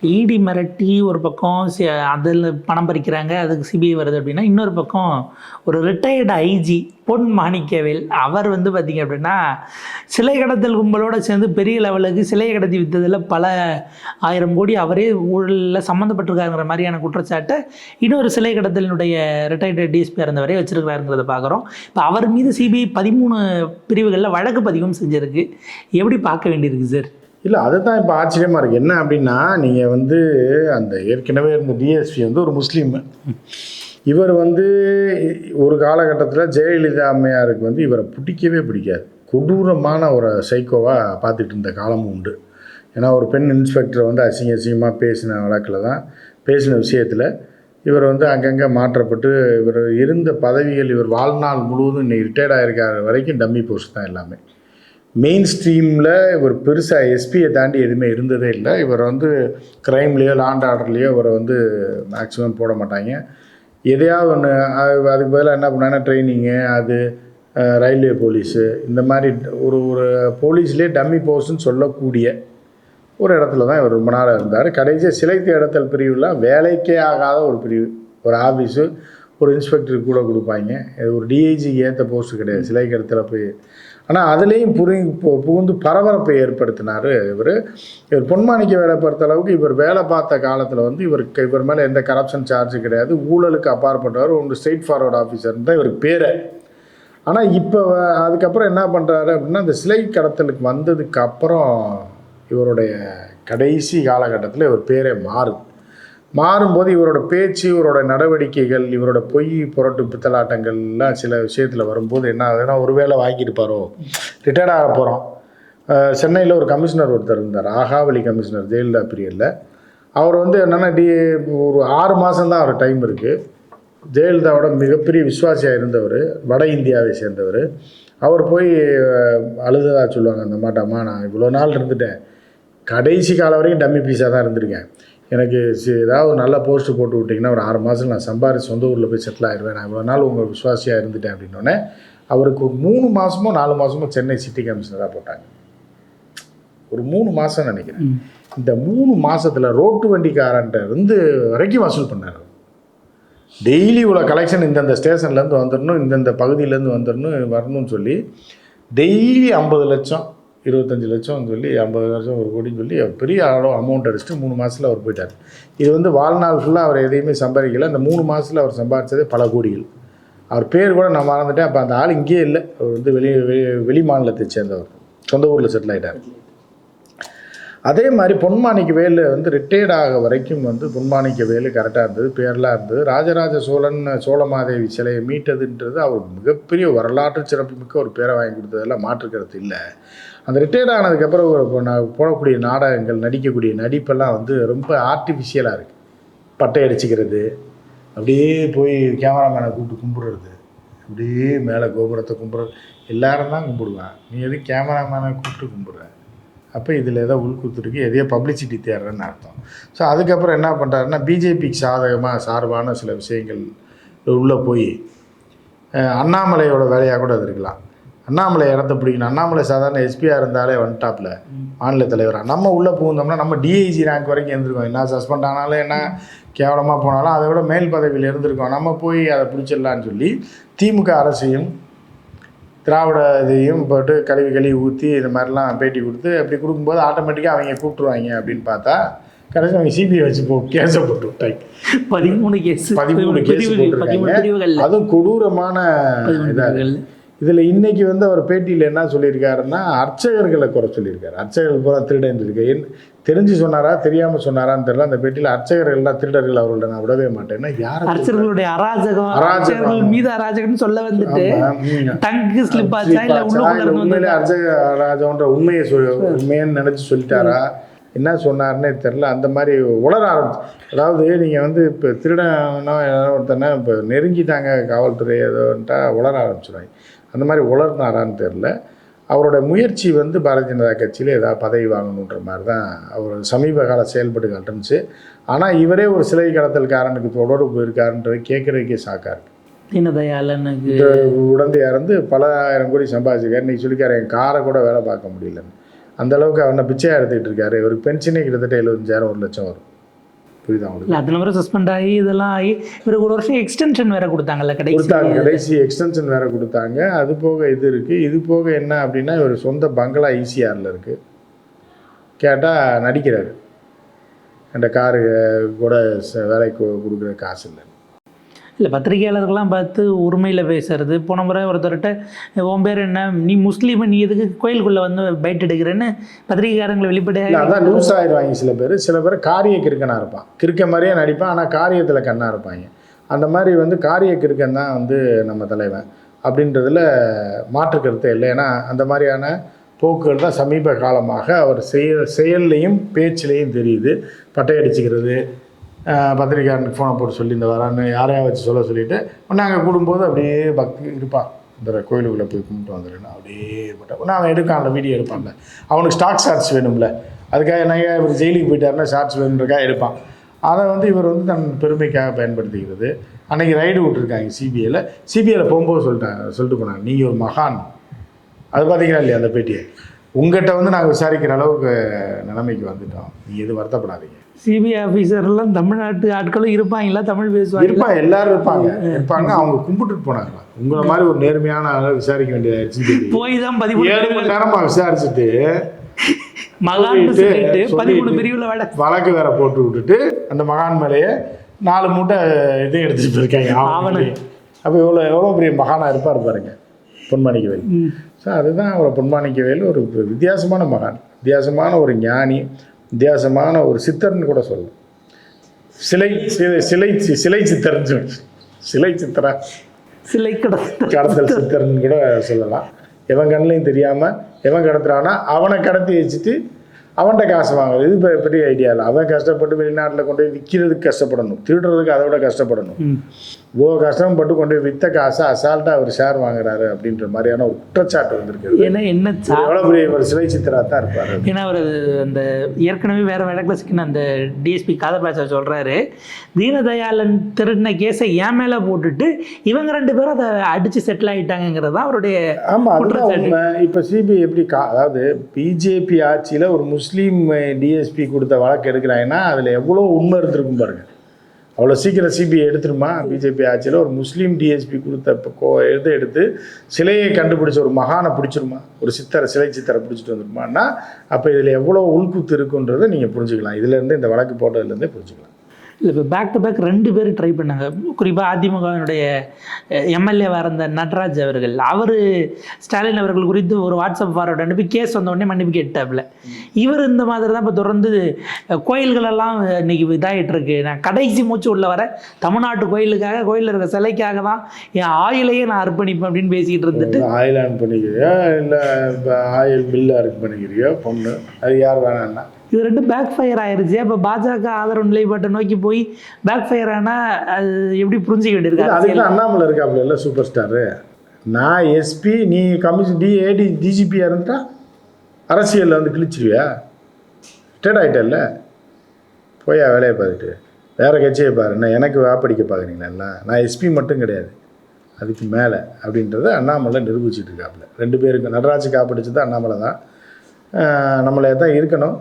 இடி மிரட்டி ஒரு பக்கம் சி- அதில் பணம் பறிக்கிறாங்க அதுக்கு சிபிஐ வருது அப்படின்னா இன்னொரு பக்கம் ஒரு ரிட்டையர்டு ஐஜி பொன் மாணிக்கவேல் அவர் வந்து பார்த்திங்க அப்படின்னா சிலை கடத்தல் கும்பலோடு சேர்ந்து பெரிய லெவலுக்கு சிலை கடத்தி வித்ததில் பல ஆயிரம் கோடி அவரே ஊழலில் சம்மந்தப்பட்டிருக்காருங்கிற மாதிரியான குற்றச்சாட்டை இன்னொரு சிலை கடத்தலினுடைய ரிட்டையர்டு டிஎஸ்பி இருந்தவரே வச்சுருக்கிறாருங்கிறத பார்க்குறோம். இப்போ அவர் மீது சிபிஐ பதிமூணு பிரிவுகளில் வழக்கு பதிவும் செஞ்சிருக்கு. எப்படி பார்க்க வேண்டியிருக்கு சார் இல்லை அதுதான் இப்போ ஆச்சரியமாக இருக்குது என்ன அப்படின்னா நீங்கள் வந்து அந்த ஏற்கனவே இருந்த டிஎஸ்பி வந்து ஒரு முஸ்லீம். இவர் வந்து ஒரு காலகட்டத்தில் ஜெயலலிதா அம்மையாருக்கு வந்து இவரை பிடிக்கவே பிடிக்காது. கொடூரமான ஒரு சைக்கோவாக பார்த்துட்டு இருந்த காலமும் உண்டு. ஏன்னா ஒரு பெண் இன்ஸ்பெக்டர் வந்து அசிங்க அசிங்கமாக பேசின வழக்கில் தான் பேசின விஷயத்தில் இவர் வந்து அங்கங்கே மாற்றப்பட்டு இவர் இருந்த பதவிகள் இவர் வாழ்நாள் முழுவதும் இன்னைக்கு ரிட்டையர்ட் ஆகிருக்கார வரைக்கும் டம்மி போஸ்ட் தான் எல்லாமே. மெயின் ஸ்ட்ரீமில் இவர் பெருசாக எஸ்பியை தாண்டி எதுவுமே இருந்ததே இல்லை. இவர் வந்து க்ரைம்லேயோ லாண்ட் ஆர்டர்லேயோ இவரை வந்து மேக்ஸிமம் போட மாட்டாங்க. எதையாவது ஒன்று அதுக்கு பதிலாக என்ன பண்ணாங்கன்னா ட்ரைனிங்கு அது ரயில்வே போலீஸு இந்த மாதிரி ஒரு ஒரு போலீஸ்லேயே டம்மி போஸ்ட்னு சொல்லக்கூடிய ஒரு இடத்துல தான் இவர் ரொம்ப நாளாக இருந்தார். கடைசியாக சிலை தேடத்தல் பிரிவுலாம் வேலைக்கே ஆகாத ஒரு பிரிவு. ஒரு ஆஃபீஸு ஒரு இன்ஸ்பெக்டருக்கு கூட கொடுப்பாங்க. இது ஒரு டிஐஜிக்கு ஏற்ற போஸ்ட்டு கிடையாது. சிலை இடத்துல போய் ஆனால் அதுலேயும் புரி புகுந்து பரபரப்பை ஏற்படுத்தினார் இவர். இவர் பொன்மாணிக்க வேலை பொறுத்த அளவுக்கு இவர் வேலை பார்த்த காலத்தில் வந்து இவருக்கு இவர் மேலே எந்த கரப்ஷன் சார்ஜ் கிடையாது. ஊழலுக்கு அப்பாற்பட்டவர் ஒன்று ஸ்ட்ரெயிட் ஃபார்வர்ட் ஆஃபீஸர் தான் இவருக்கு பேரை. ஆனால் இப்போ அதுக்கப்புறம் என்ன பண்ணுறாரு அப்படின்னா இந்த சிலை கடத்தலுக்கு வந்ததுக்கு அப்புறம் இவருடைய கடைசி காலகட்டத்தில் இவர் பேரே மாறுது. மாறும்போது இவரோட பேச்சு இவரோட நடவடிக்கைகள் இவரோட பொய் புரட்டு பித்தலாட்டங்கள்லாம் சில விஷயத்தில் வரும்போது என்ன ஆகுதுன்னா ஒருவேளை வாங்கியிருப்பாரோ? ரிட்டையர்ட் ஆக போகிறோம் சென்னையில் ஒரு கமிஷனர் ஒருத்தர் இருந்தார். ஆகாவளி கமிஷனர் ஜெயலலிதா பீரியடில் அவர் வந்து என்னென்னா டி ஒரு ஆறு மாதம்தான் அவர் டைம் இருக்குது ஜெயலலிதாவோட மிகப்பெரிய விஸ்வாசியாக இருந்தவர் வட இந்தியாவை சேர்ந்தவர். அவர் போய் அழுததாக அழுததா சொல்லுவாங்க அந்த மாட்டம்மா நான் இவ்வளோ நாள் இருந்துட்டேன். கடைசி காலம் வரைக்கும் டம்மி பீஸாக தான் இருந்திருக்கேன். எனக்கு சி- ஏதாவது ஒரு நல்ல போஸ்ட்டு போட்டு விட்டிங்கன்னா ஒரு ஆறு மாதம் நான் சம்பாரிச்சு சொந்த ஊரில் போய் செட்டில் ஆயிடுவேன் நான் இவ்வளோ நாள் உங்கள் விசுவாசியாக இருந்துட்டேன் அப்படின்னோடனே அவருக்கு ஒரு மூணு மாதமோ நாலு மாதமோ சென்னை சிட்டி கமிஷனராக போட்டாங்க. ஒரு மூணு மாதம் நினைக்கிறேன். இந்த மூணு மாசத்துல ரோட்டு வண்டிக்காரன்ட்ட இருந்து வரைக்கும் வசூல் பண்ணார் டெய்லி இவ்வளோ கலெக்ஷன் இந்தந்த ஸ்டேஷன்லேருந்து வந்துடணும் இந்தந்த பகுதியிலேருந்து வந்துடணும் வரணும்னு சொல்லி டெய்லி ஐம்பது லட்சம் இருபத்தஞ்சி லட்சம் சொல்லி ஐம்பது லட்சம் ஒரு கோடின்னு சொல்லி பெரிய அளவு அமௌண்ட் அடிச்சுட்டு மூணு மாதத்தில் அவர் போயிட்டார். இது வந்து வாழ்நாள் ஃபுல்லாக அவர் எதையுமே சம்பாதிக்கல. அந்த மூணு மாதத்தில் அவர் சம்பாதிச்சதே பல கோடிகள். அவர் பேர் கூட நான் மறந்துட்டேன். அப்போ அந்த ஆள் இங்கேயே இல்லை. அவர் வந்து வெளி வெளி வெளி மாநிலத்தை சேர்ந்தவர். சொந்த ஊரில் செட்டில் ஆகிட்டார் அதே மாதிரி பொன்மாணிக்க வேலு வந்து ரிட்டையர்ட் ஆக வரைக்கும் வந்து பொன்மாணிக்க வேலு கரெக்டாக இருந்தது பேர்லாம் இருந்தது. ராஜராஜ சோழன் சோழமாதேவி சிலையை மீட்டதுன்றது அவர் மிகப்பெரிய வரலாற்று சிறப்புமிக்க ஒரு பேரை வாங்கி கொடுத்ததெல்லாம் மாற்றுக்கிறது இல்லை. அந்த ரிட்டையர்ட் ஆனதுக்கப்புறம் நான் போடக்கூடிய நாடகங்கள் நடிக்கக்கூடிய நடிப்பெல்லாம் வந்து ரொம்ப ஆர்டிஃபிஷியலாக இருக்குது பட்டை அடிச்சுக்கிறது அப்படியே போய் கேமராமேனை கூப்பிட்டு கும்பிடுறது அப்படியே மேலே கோபுரத்தை கும்பிட்றது எல்லாரும் தான் கும்பிடுவேன் நீ எதுவும் கேமராமேனை கூப்பிட்டு கும்பிட்ற? அப்போ இதில் ஏதோ உள்குத்துருக்கு எதையோ பப்ளிசிட்டி தேடுறேன்னு அர்த்தம். ஸோ அதுக்கப்புறம் என்ன பண்ணுறாருன்னா பிஜேபிக்கு சாதகமாக சார்பான சில விஷயங்கள் உள்ளே போய் அண்ணாமலையோட வேலையாக கூட அது இருக்கலாம். அண்ணாமலை இடத்த பிடிக்கணும். அண்ணாமலை சாதாரண எஸ்பியாக இருந்தாலே வந்துட்டாப்ல மாநில தலைவராக நம்ம உள்ளே புகுந்தோம்னா நம்ம டிஐஜி ரேங்க் வரைக்கும் இருந்திருக்கோம். என்ன சஸ்பெண்ட் ஆனாலும் என்ன கேவலமாக போனாலும் அதை விட மேல் பதவியில் இருந்திருக்கோம். நம்ம போய் அதை பிடிச்சிடலான்னு சொல்லி திமுக அரசையும் திராவிட இதையும் போட்டு கழுவி கழுவி ஊற்றி இந்த மாதிரிலாம் பேட்டி கொடுத்து அப்படி கொடுக்கும்போது ஆட்டோமேட்டிக்காக அவங்க கூப்பிட்ருவாங்க அப்படின்னு பார்த்தா கடைசி அவங்க சிபிஐ வச்சு போ கேஸை போட்டு விட்டாங்க. பதிமூணு கேஸ் பதிமூணு கேஸ் அதுவும் கொடூரமான இதாக இதில் இன்னைக்கு வந்து அவர் பேட்டியில் என்ன சொல்லியிருக்காருன்னா அர்ச்சகர்களை குறை சொல்லியிருக்காரு. அர்ச்சகர்கள் பூரா திருடன் இருக்கு. என் தெரிஞ்சு சொன்னாரா தெரியாமல் சொன்னாரான்னு தெரியல. அந்த பேட்டியில் அர்ச்சகர்கள்லாம் திருடர்கள் அவர்கள நான் விடவே மாட்டேன்னா யாரை அரசர்களுடைய அராஜகம். அரசர்கள் மீது அராஜகம்னு சொல்ல வந்துட்டு. டங்கு ஸ்லிப் ஆச்சா? இல்ல உண்மையிலே அர்ச்சக ராஜான்ற உண்மையை சொல் உண்மையன்னு நினச்சி சொல்லிட்டாரா? என்ன சொன்னாருன்னே தெரில அந்த மாதிரி உளர ஆரம்பிச்சு அதாவது நீங்கள் வந்து இப்போ திருடனோ ஒருத்தனை இப்போ நெருங்கிட்டாங்க காவல்துறை ஏதோன்ட்டா உளர ஆரம்பிச்சிடுவாங்க அந்த மாதிரி உளர்னாரான்னு தெரில அவரோட முயற்சி வந்து பாரதிய ஜனதா கட்சியில் ஏதாவது பதவி வாங்கணுன்ற மாதிரி தான் அவர் சமீப கால செயல்பாடுகள் இருந்துச்சு. ஆனால் இவரே ஒரு சிலை கடத்தல்காரனுக்கு தொடர்பு இருக்காருன்றது கேட்குறதுக்கே சாக்கா இருக்கு. தீனதயாளனுக்கு பல ஆயிரம் கோடி சம்பாதிச்சிருக்காரு. இன்னைக்கு சொல்லிக்காரு என் காரை கூட வேலை பார்க்க முடியலன்னு. அந்த அளவுக்கு அவனை பிச்சையாக எடுத்துக்கிட்டு இருக்காரு. இவருக்கு பென்ஷனே கிட்டத்தட்ட எழுபத்தஞ்சாயிரம் ஒரு லட்சம் வரும். புரியுதா உங்களுக்கு? அத்தனை பேரும் சஸ்பெண்ட் ஆகி இதெல்லாம் ஆகி இவருக்கு ஒரு வருஷம் எக்ஸ்டென்ஷன் வேற கொடுத்தாங்கல்ல கடைசி கொடுத்தாங்க கடைசி எக்ஸ்டென்ஷன் வேற கொடுத்தாங்க. அது போக இது இருக்குது இது போக என்ன அப்படின்னா இவர் சொந்த பங்களா ஈசிஆரில் இருக்குது கேட்டால் நடிக்கிறாரு. அந்த காரு கூட வேலைக்கு கொடுக்குற காசு இல்லை. இல்லை பத்திரிகையாளர்கள்லாம் பார்த்து உரிமையில் பேசுறது. போன முறை ஒருத்தர்கிட்ட உன் பேர் என்ன? நீ முஸ்லீம் நீ எதுக்கு கோயிலுக்குள்ளே வந்து பைட் எடுக்கிறேன்னு பத்திரிகைக்காரங்களை வெளிப்படையாக அதான் நியூஸ் ஆயிடுவாங்க சில பேர். சில பேர் காரிய கிறுக்கனாக இருப்பான். கிறுக்க மாதிரியே நடிப்பான் ஆனால் காரியத்தில் கண்ணாக இருப்பாங்க. அந்த மாதிரி வந்து காரிய கிறுக்கன் தான் வந்து நம்ம தலைவன் அப்படின்றதுல மாற்று கருத்து இல்லை. ஏன்னா அந்த மாதிரியான போக்குகள் தான் சமீப காலமாக அவர் செயல் செயல்லையும் பேச்சிலையும் தெரியுது. பட்டை அடிச்சுக்கிறது பத்திரிக்கையாளனுக்கு ஃபோனை போட்டு சொல்லி இந்த வரான்னு யாரையா வச்சு சொல்ல சொல்லிவிட்டு நாங்கள் கூடும்போது அப்படியே பக்தி இருப்பான் இந்த கோயிலுக்குள்ளே போய் கும்பிட்டு வந்துடுன்னு அப்படியே இருப்பான் ஒன்று அவன் எடுக்கான்ல வீடியோ எடுப்பான்ல. அவனுக்கு ஸ்டாக் ஷார்ட்ஸ் வேணும்ல. அதுக்காக என்னங்க இவர் ஜெயிலுக்கு போயிட்டாருன்னா ஷார்ட்ஸ் வேணுன்றக்காக எடுப்பான். அதை வந்து இவர் வந்து தன் பெருமைக்காக பயன்படுத்திக்கிறது. அன்னைக்கு ரைடு விட்டுருக்காங்க சிபிஐயில் சிபிஐயில் போகும்போது சொல்லிட்டாங்க சொல்லிட்டு போனாங்க நீங்கள் ஒரு மகான். அது பார்த்தீங்களா இல்லையா அந்த பேட்டியை? உங்கள்கிட்ட வந்து நாங்கள் விசாரிக்கிற அளவுக்கு நிலைமைக்கு வந்துட்டோம். நீங்கள் எதுவும் வருத்தப்படாதீங்க. சிபிஐ ஆஃபீஸர்லாம் தமிழ்நாட்டு ஆட்களும் இருப்பாங்களா? தமிழ் பேசுவாங்க இருப்பாங்க எல்லாரும் இருப்பாங்க. இருப்பாங்க. அவங்க கும்பிட்டுட்டு போனாங்க உங்களை மாதிரி ஒரு நேர்மையான ஆளை விசாரிக்க வேண்டியதாயிருச்சுன்னு சொல்லி போய் தான் பதிமூணு ஏழு மணி நேரமா விசாரிச்சுட்டு வழக்கு வேற போட்டு விட்டுட்டு அந்த மகான் மேலேயே நாலு மூட்டை இதையும் எடுத்துட்டு போயிருக்காங்க. ஆவணம். அப்போ எவ்வளோ எவ்வளோ பெரிய மகானா இருப்பார் பாருங்க. பொன்மாணிக்கவேல். ஸோ அதுதான் அவர் பொன்மாணிக்கவேல் ஒரு வித்தியாசமான மகான். வித்தியாசமான ஒரு ஞானி வித்தியாசமான ஒரு சித்தர்னு கூட சொல்லலாம். சிலை சிலை சிலை சிலை சித்தர்னு சொல்லு. சிலை சித்தரா? சிலை கடத்த கடத்தல் சித்தர்னு கூட சொல்லலாம். எவன் கண்ணிலையும் தெரியாமல் எவன் கடத்துறானா அவனை கடத்தி வச்சுட்டு அவன்கிட்ட காசு வாங்குறது. இது பெரிய ஐடியா இல்லை. அவன் கஷ்டப்பட்டு வெளிநாட்டில் கொண்டு போய் விற்கிறதுக்கு கஷ்டப்படணும். திருடுறதுக்கு அதை விட கஷ்டப்படணும். இவ்வளோ கஷ்டப்பட்டு கொண்டு விற்ற காசை அசால்ட்டாக அவர் ஷேர் வாங்குறாரு அப்படின்ற மாதிரியான ஒரு குற்றச்சாட்டு வந்திருக்கு ஏன்னா என்ன எவ்வளோ பெரிய ஒரு சிலை சித்தரா தான் இருப்பார். ஏன்னா அவர் அந்த ஏற்கனவே வேற வழக்கில் சிக்கின அந்த டிஎஸ்பி காதர் பாஷா சொல்றாரு தீனதயாளன் திருடின கேஸை என் மேல போட்டுட்டு இவங்க ரெண்டு பேரும் அதை அடிச்சு செட்டில் ஆயிட்டாங்கிறது தான் அவருடைய ஆமாம் அதுதான். உண்மை. இப்போ சிபிஐ எப்படி கா அதாவது பிஜேபி ஆட்சியில் ஒரு முஸ்லீம் டிஎஸ்பி கொடுத்த வழக்கு எடுக்கிறாங்கன்னா அதில் எவ்வளோ உண்மை இருந்திருக்கும் பாருங்க. அவ்வளோ சீக்கிரம் சிபிஐ எடுத்துருமா? பிஜேபி ஆட்சியில் ஒரு முஸ்லீம் டிஎஸ்பி கொடுத்த இதை எடுத்து சிலையை கண்டுபிடிச்ச ஒரு மகானை பிடிச்சிருமா? ஒரு சித்தரை சிலை சித்தரை பிடிச்சிட்டு வந்துருமான்னா அப்போ இதில் எவ்வளோ உள்குத்து இருக்குன்றதை நீங்கள் புரிஞ்சுக்கலாம். இதுலேருந்து இந்த வழக்கு போட்டதுலேருந்தே புரிஞ்சுக்கலாம். இல்லை இப்போ பேக் டு பேக் ரெண்டு பேர் ட்ரை பண்ணாங்க. குறிப்பாக அதிமுகவினுடைய எம்எல்ஏவாக இருந்த நட்ராஜ் அவர்கள். அவர் ஸ்டாலின் அவர்கள் குறித்து ஒரு வாட்ஸ்அப் ஃபார்வர்ட் அனுப்பி கேஸ் வந்த உடனே மன்னிப்பு கேட்டாப்புல. இவர் இந்த மாதிரி தான் இப்போ தொடர்ந்து கோயில்களெல்லாம் இன்னைக்கு இதாகிட்டு இருக்கு நான் கடைசி மூச்சு உள்ள வர தமிழ்நாட்டு கோயிலுக்காக கோயிலில் இருக்க சிலைக்காக தான் என் ஆயிலையே நான் அர்ப்பணிப்பேன் அப்படின்னு பேசிக்கிட்டு இருந்துட்டு. ஆயில் ஆன் பண்ணிக்கிறியோ? இல்லை இப்போ ஆயில் மில்லு அருக்கு பண்ணிக்கிறியோ பொண்ணு? அது யார் வேணான்னா? இது ரெண்டும் பேக் ஃபயர் ஆயிருச்சு. அப்போ பாஜக ஆதரவு நிலைப்பாட்டை நோக்கி போய் பேக் ஃபயர் ஆனால் அது எப்படி புரிஞ்சிக்க வேண்டியிருக்கு? அதுக்கு அண்ணாமலை இருக்காப்புல இல்லை சூப்பர் ஸ்டாரு நான் எஸ்பி நீ கமிஷன் டி ஏடி டிஜிபியாக இருந்துட்டா அரசியலில் வந்து கிழிச்சிருவியா? ரிட்டையர்ட் ஆகிட்டல்ல போயா வேலையை பார்த்துட்டு. வேறு கட்சியை பாரு நான் எனக்கு வாப்படிக்க பார்க்குறீங்களா நான் எஸ்பி மட்டும் கிடையாது. அதுக்கு மேலே அப்படின்றத அண்ணாமலை நிரூபிச்சிட்டு இருக்காப்புல. ரெண்டு பேருக்கு நடராஜ் காப்பிடிச்சது அண்ணாமலை தான். நம்மளே தான் இருக்கணும்.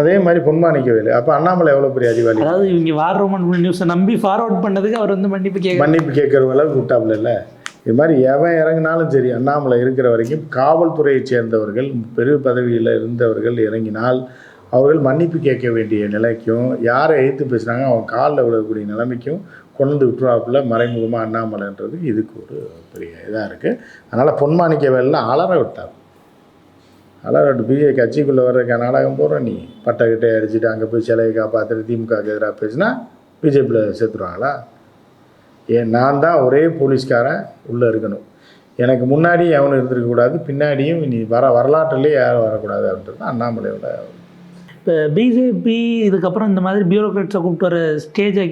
அதே மாதிரி பொன்மாணிக்கவேலு அப்போ அண்ணாமலை எவ்வளோ பெரிய அறிவாளி அதாவது இவங்க வார் ரோமன் நியூஸை நம்பி ஃபார்வர்ட் பண்ணதுக்கு அவர் வந்து மன்னிப்பு கேட்க மன்னிப்பு கேட்குற அளவுக்கு விட்டாப்புல இல்லை? இது மாதிரி எவன் இறங்கினாலும் சரி அண்ணாமலை இருக்கிற வரைக்கும் காவல்துறையைச் சேர்ந்தவர்கள் பெரு பதவியில் இருந்தவர்கள் இறங்கினால் அவர்கள் மன்னிப்பு கேட்க வேண்டிய நிலைக்கும் யாரை எதிர்த்து பேசுகிறாங்க அவன் காலில் விழக்கூடிய நிலைமைக்கும் கொண்டு வந்து மறைமுகமாக அண்ணாமலைன்றது இதுக்கு ஒரு பெரிய இதாக இருக்குது அதனால் பொன்மாணிக்க வேலைலாம் அலற விட்டார். அலற விட்டு பிஜே கட்சிக்குள்ளே வர்ற நாடகம் போகிற நீ. பட்டை கிட்டே அடிச்சுட்டு அங்கே போய் சிலையை காப்பாற்றுட்டு திமுக எதிராக பேசினா பிஜேபியில் சேர்த்துருவாங்களா ஏன் நான் தான் ஒரே போலீஸ்காரன் உள்ளே இருக்கணும். எனக்கு முன்னாடி எவனும் இருந்திருக்கக்கூடாது பின்னாடியும் நீ வர வரலாற்றுலேயே யாரும் வரக்கூடாது அப்படின்றது தான் அண்ணாமலையோட இப்போ பிஜேபி இதுக்கப்புறம் இந்த மாதிரி பியூரோக்ராட்ஸை கூப்பிட்டு வர ஸ்டேஜை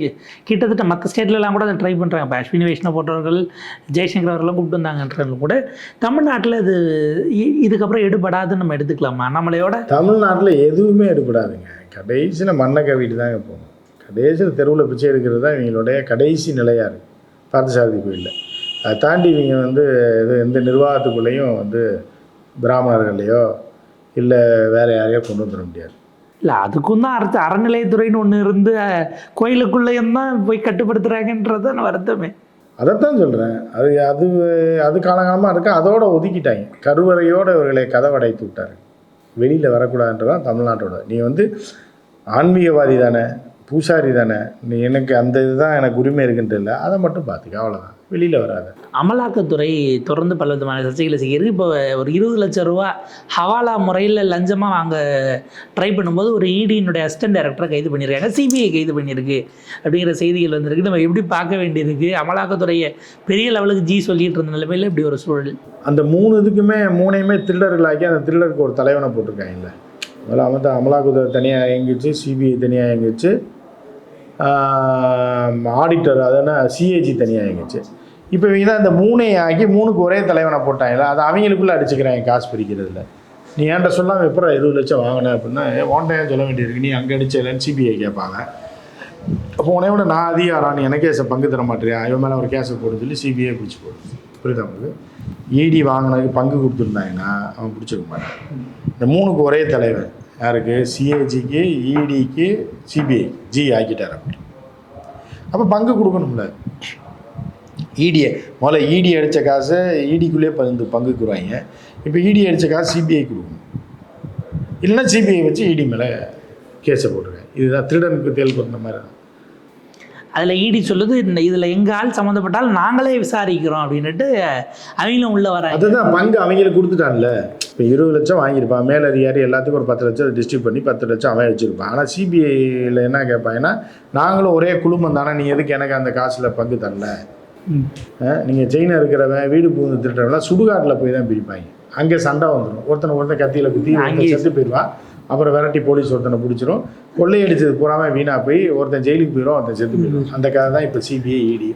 கிட்டத்தட்ட மற்ற ஸ்டேட்லலாம் கூட அதை ட்ரை பண்ணுறாங்க இப்போ அஸ்வினி வைஷ்ணவ் போன்றவர்கள் ஜெய்சங்கர் அவர்கள்லாம் கூப்பிட்டு வந்தாங்கன்றது கூட தமிழ்நாட்டில் இது இதுக்கப்புறம் எடுபடாதுன்னு நம்ம எடுத்துக்கலாமா? நம்மளையோட தமிழ்நாட்டில் எதுவுமே எடுபடாதுங்க. கடைசியில் மண்ணை கவிட்டு தாங்க போகணும். கடைசியில் தெருவில் பிச்சை எடுக்கிறது தான் இவங்களுடைய கடைசி நிலையாக இருக்குது பார்த்தசாரதி கோயிலில். அதை தாண்டி இவங்க வந்து இது எந்த நிர்வாகத்துக்குள்ளேயும் வந்து பிராமணர்களையோ இல்லை வேறு யாரையோ கொண்டு வந்துட முடியாது. இல்லை அதுக்கும் தான் அடுத்து அறநிலையத்துறைன்னு ஒன்று இருந்து கோயிலுக்குள்ளேயும் தான் போய் கட்டுப்படுத்துறாங்கன்றது தான் வருத்தமே. அதைத்தான் சொல்கிறேன் அது அது அது காலகாலமாக இருக்கு. அதோட ஒதுக்கிட்டாங்க. கருவறையோடு இவர்களை கதவடைத்து விட்டாரு. வெளியில் வரக்கூடாதுன்றதான் தமிழ்நாட்டோட. நீ வந்து ஆன்மீகவாதி தானே. பூசாரி தானே. நீ எனக்கு அந்த இதுதான் எனக்கு உரிமை இருக்குன்ட்டு இல்லை. அதை மட்டும் பார்த்துக்க அவ்வளோதான் வெளியில் வராத. அமலாக்கத்துறை தொடர்ந்து பல விதமான சர்ச்சைகளை செய்கிறது. இப்போ ஒரு இருபது லட்சம் ரூபா ஹவாலா முறையில் லஞ்சமாக வாங்க ட்ரை பண்ணும்போது ஒரு இடியினுடைய அசிஸ்டன்ட் டைரக்டரை கைது பண்ணியிருக்காங்க. சிபிஐ கைது பண்ணியிருக்கு அப்படிங்கிற செய்திகள் வந்திருக்கு. நம்ம எப்படி பார்க்க வேண்டியிருக்கு? அமலாக்கத்துறையை பெரிய லெவலுக்கு ஜி சொல்லிட்டு இருந்த நிலைமையில் இப்படி ஒரு சூழல். அந்த மூணு இதுக்குமே மூணையுமே த்ரில்லர்களாக்கி அந்த த்ரில்லருக்கு ஒரு தலைவனை போட்டிருக்காங்கல்ல முதல்ல அவன் தான் அமலாக்கத்துறை தனியாக இயங்கிச்சு சிபிஐ தனியாக இயங்கிச்சு. ஆடிட்டர் அதனால் சிஏஜி தனியாக இயங்கிச்சு இப்போ இவங்க தான் இந்த மூணே ஆக்கி மூணுக்கு ஒரே தலைவனை போட்டாங்கல்ல அது அவங்களுக்குள்ளே அடிச்சுக்கிறாங்க காசு பிரிக்கிறதுல. நீ ஏன்ட்ட சொல்லாமல் எப்போ இருபது லட்சம் வாங்கினேன் அப்படின்னா ஓன்ட்ட ஏன் சொல்ல வேண்டியிருக்கு நீ அங்கே அடிச்சலன்னு சிபிஐ கேட்பாங்க. அப்போ உனைய விட நான் அதிகாரம் நீ எனக்கு கேஸை பங்கு தர மாட்டேறியா இவன் மேலே ஒரு கேஸை போட சொல்லி சிபிஐ பிடிச்சி போடுது புரியுதா உங்களுக்கு? இடி வாங்கினதுக்கு பங்கு கொடுத்துருந்தாங்கன்னா அவன் பிடிச்சிருக்க மாட்டான். இந்த மூணுக்கு ஒரே தலைவன். யாருக்கு? சிஏஜிக்கு இடிக்கு சிபிஐ ஜி ஆக்கிட்டார் அப்படி அப்போ பங்கு கொடுக்கணும்ல. இடியை முதல்ல இடி அடித்த காசை இடிக்குள்ளேயே பங்கு பங்குக்குருவாங்க இப்போ இடி அடித்த காசு சிபிஐ கொடுக்கணும். இல்லைன்னா சிபிஐ வச்சு இடி மேலே கேஸை போட்டுருக்கேன் இதுதான் திருடனுக்கு தேல் பண்ண மாதிரி. தான் அதில் இடி சொல்லுது இந்த இதில் எங்கள் ஆள் சம்மந்தப்பட்டால் நாங்களே விசாரிக்கிறோம் அப்படின்னுட்டு அவங்களும் உள்ளே வராங்க. அதுதான் பங்கு அவங்களுக்கு கொடுத்துட்டான்ல. இப்போ இருபது லட்சம் வாங்கியிருப்பான். மேலதிகாரி எல்லாத்துக்கும் ஒரு பத்து லட்சம் டிஸ்ட்ரிபியூட் பண்ணி பத்து லட்சம் அவன் வச்சுருப்பான் ஆனால் சிபிஐயில் என்ன கேட்பாங்கன்னா நாங்களும் ஒரே குழுமம் தானே நீ எதுக்கு எனக்கு அந்த காசில் பங்கு தரல. நீங்கள் செயினை இருக்கிறவன் வீடு பூந்து திருட்டுறவன் சுடுகாட்டில் போய் தான் பிரிப்பாங்க. அங்கே சண்டை வந்துடும் ஒருத்தனை ஒருத்தன் கத்தியில் குத்தி அங்கேயே செத்து போயிடுவான். அப்புறம் விரட்டி போலீஸ் ஒருத்தனை பிடிச்சிரும். கொள்ளையடிச்சது பூராம வீணாக போய் ஒருத்தன் ஜெயிலுக்கு போயிடும் ஒருத்தன் செத்து போயிடும் அந்த கதை தான் இப்போ சிபிஐ இடி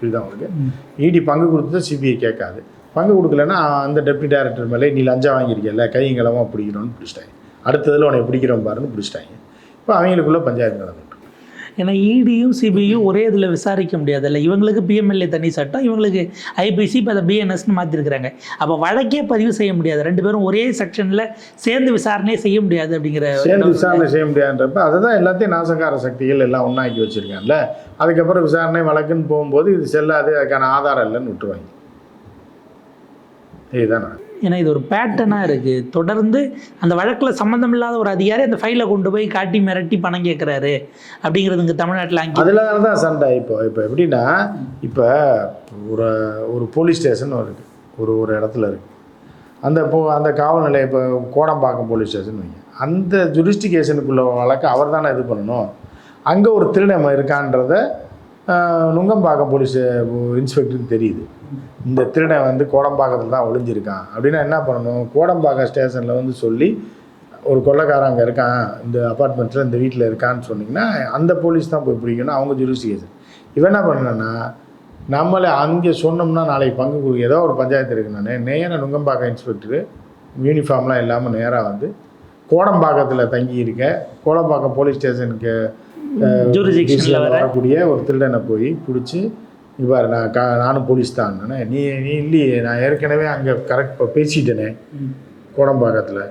இதுதான் உங்களுக்கு? இடி பங்கு கொடுத்து சிபிஐ கேட்காது. பங்கு கொடுக்கலன்னா அந்த டெப்டி டைரக்டர் மேலே நீ லஞ்சம் வாங்கியிருக்கல கையங்களமாக பிடிக்கணும்னு பிடிச்சிட்டாங்க. அடுத்ததில் உன்னை பிடிக்கிறோம் பாருன்னு பிடிச்சிட்டாங்க. இப்போ அவங்களுக்குள்ள பஞ்சாயத்து இருக்கு. ஏன்னா இடியும் சிபிஐயும் ஒரே இதில் விசாரிக்க முடியாதுல்ல. இவங்களுக்கு பிஎம்எல்ஏ தனி சட்டம் இவங்களுக்கு ஐபிசி இப்போ அதை பிஎன்எஸ்னு மாற்றிருக்கிறாங்க அப்போ வழக்கே பதிவு செய்ய முடியாது. ரெண்டு பேரும் ஒரே செக்ஷனில் சேர்ந்து விசாரணையே செய்ய முடியாது அப்படிங்கிற சேர்ந்து விசாரணை செய்ய முடியாதுன்றப்ப அதை தான் எல்லாத்தையும் நாசகார சக்திகள் எல்லாம் ஒன்றாக்கி வச்சுருக்காங்கல்ல. அதுக்கப்புறம் விசாரணை வழக்குன்னு போகும்போது இது செல்லாது அதுக்கான ஆதாரம் இல்லைன்னு விட்டுருவாங்க. இதுதான். ஏன்னா இது ஒரு பேட்டர்னாக இருக்குது தொடர்ந்து அந்த வழக்கில் சம்மந்தம் இல்லாத ஒரு அதிகாரி அந்த ஃபைலை கொண்டு போய் காட்டி மிரட்டி பணம் கேட்குறாரு அப்படிங்கிறது இங்கே தமிழ்நாட்டில் அங்கே அதில் தான் சண்டை. இப்போ இப்போ எப்படின்னா இப்போ ஒரு ஒரு போலீஸ் ஸ்டேஷன் இருக்குது ஒரு ஒரு இடத்துல இருக்குது அந்த இப்போ அந்த காவல் நிலையம் இப்போ கோடம்பாக்கம் போலீஸ் ஸ்டேஷன் வைங்க. அந்த ஜுரிஸ்டிகேஷனுக்குள்ள வழக்கு அவர் தானே இது பண்ணணும். அங்கே ஒரு திருடம் இருக்கான்றத நுங்கம்பாக்கம் போலீஸ் இன்ஸ்பெக்டருக்கு தெரியுது. இந்த திருடன் வந்து கோடம்பாக்கத்தில் தான் ஒளிஞ்சிருக்கான். அப்படின்னா என்ன பண்ணணும்? கோடம்பாக்கம் ஸ்டேஷனில் வந்து சொல்லி ஒரு கொள்ளைக்காரன் அங்கே இருக்கான். இந்த அப்பார்ட்மெண்ட்டில் இந்த வீட்டில் இருக்கான்னு சொன்னீங்கன்னா அந்த போலீஸ் தான் போய் பிடிக்கணும். அவங்க ஜுரிஸ்டிகேஷன் இவன் என்ன பண்ணணும்னா நம்மளை அங்கே சொன்னோம்னா நாளைக்கு பங்கு கொடு. ஏதோ ஒரு பஞ்சாயத்து இருக்கு நான். நேராக நுங்கம்பாக்கம் இன்ஸ்பெக்டரு யூனிஃபார்ம்லாம் இல்லாமல் நேராக வந்து கோடம்பாக்கத்தில் தங்கி இருக்க கோடம்பாக்கம் போலீஸ் ஸ்டேஷனுக்கு வரக்கூடிய ஒரு திருடனை போய் பிடிச்சி இவ்வாறு நான் கா நானும் போலீஸ் தான். நீ நீ இல்லையே. நான் ஏற்கனவே அங்கே கரெக்ட் பேசிட்டேனே கோடம்பாக்கத்தில்.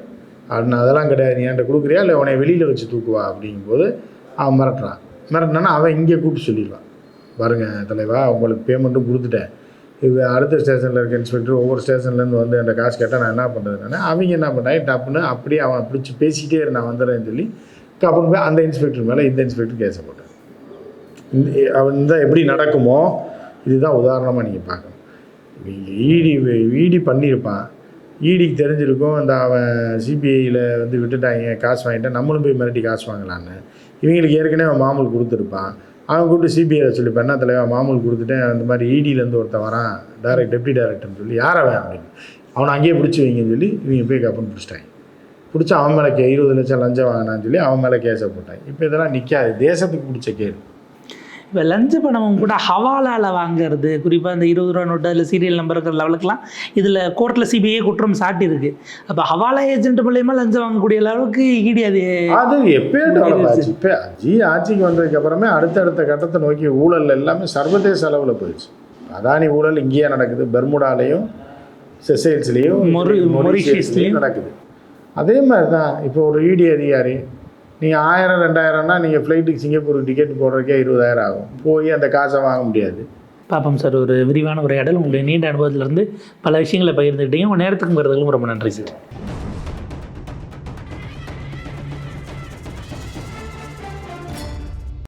அப்படின்னு அதெல்லாம் கிடையாது. நீ என்கிட்ட கொடுக்குறியா? இல்லை உன்னை வெளியில் வச்சு தூக்குவா? அப்படிங்கும்போது அவன் மிரட்டுறான். மிரட்டினானா அவன் இங்கே கூப்பிட்டு சொல்லிடுவான். பாருங்க தலைவா உங்களுக்கு பேமெண்ட்டும் கொடுத்துட்டேன். இது அடுத்த ஸ்டேஷனில் இருக்க இன்ஸ்பெக்டர் ஒவ்வொரு ஸ்டேஷன்லேருந்து வந்து என்கிட்ட காசு கேட்டால் நான் என்ன பண்ணுறதுனால அவங்க என்ன பண்ணாங்க டப்புன்னு அப்படியே அவன் பிடிச்சி பேசிக்கிட்டே இரு, நான் வந்துடுறேன்னு சொல்லி அப்புறம் போய் அந்த இன்ஸ்பெக்டர் மேலே இந்த இன்ஸ்பெக்டர் கேஸை போட்டார் இந்த அவன் தான் எப்படி நடக்குமோ இதுதான் உதாரணமாக நீங்கள் பார்க்கணும். ஈடி ஈடி பண்ணியிருப்பான். ஈடிக்கு தெரிஞ்சிருக்கும் இந்த அவன் சிபிஐயில் வந்து விட்டுட்டாங்க காசு வாங்கிட்டா நம்மளும் போய் மிரட்டி காசு வாங்கலான்னு. இவங்களுக்கு ஏற்கனவே அவன் மாமூல் கொடுத்துருப்பான். அவன் கூப்பிட்டு சிபிஐயில் சொல்லிப்பேன் என்ன தலைவன் மாமூல் கொடுத்துட்டேன். அந்த மாதிரி ஈடியிலேருந்து ஒருத்தன் வரான். டைரக்ட் டெப்டி டைரக்டர்னு சொல்லி யார் அவன்? அப்படின்னு. அவனை அங்கேயே பிடிச்சி வைங்கன்னு சொல்லி இவங்க போய் கப்பன் பிடிச்சிட்டாங்க. பிடிச்சி அவன் மேலே கே இருபது லட்சம் லஞ்சம் வாங்கினான்னு சொல்லி அவன் மேலே கேஸை போட்டாங்க. இப்போ இதெல்லாம் நிற்காது தேசத்துக்கு பிடிச்ச கேடு. இப்போ லஞ்ச பணமும் கூட ஹவாலால வாங்குறது. குறிப்பாக இந்த இருபது ரூபா நோட்டு அதில் சீரியல் நம்பர் இருக்கிற லெவலுக்குலாம் இதில் கோர்ட்டில் சிபிஐ குற்றம் சாட்டியிருக்கு. அப்போ ஹவாலா ஏஜென்ட் மூலயமா லஞ்சம் வாங்கக்கூடிய அளவுக்கு ஈடி அது அது எப்பயே டெவலப் ஆச்சு. இப்போ ஜி ஆட்சிக்கு வந்ததுக்கு அப்புறமே அடுத்தடுத்த கட்டத்தை நோக்கி ஊழல் எல்லாமே சர்வதேச அளவில் போயிடுச்சு. அதானி ஊழல் இங்கேயே நடக்குது. பெர்முடாலையும் செசைல்ஸ்லேயும் மொரி- மொரிஷியஸ்லயும். நடக்குது. அதே மாதிரி தான் இப்போ ஒரு இடி அதிகாரி நீங்கள் ஆயிரம் ரெண்டாயிரம்னா நீங்கள் ஃப்ளைட்டுக்கு சிங்கப்பூருக்கு டிக்கெட் போடுறதுக்கே இருபதாயிரம் ஆகும். போய் அந்த காசை வாங்க முடியாது. பார்ப்போம் சார் ஒரு விரிவான உரையாடல். உங்களுடைய நீண்ட அனுபவத்திலிருந்து பல விஷயங்களை பகிர்ந்துக்கிட்டீங்க உங்கள் நேரத்துக்கு வருவதற்கும் ரொம்ப நன்றி சார்.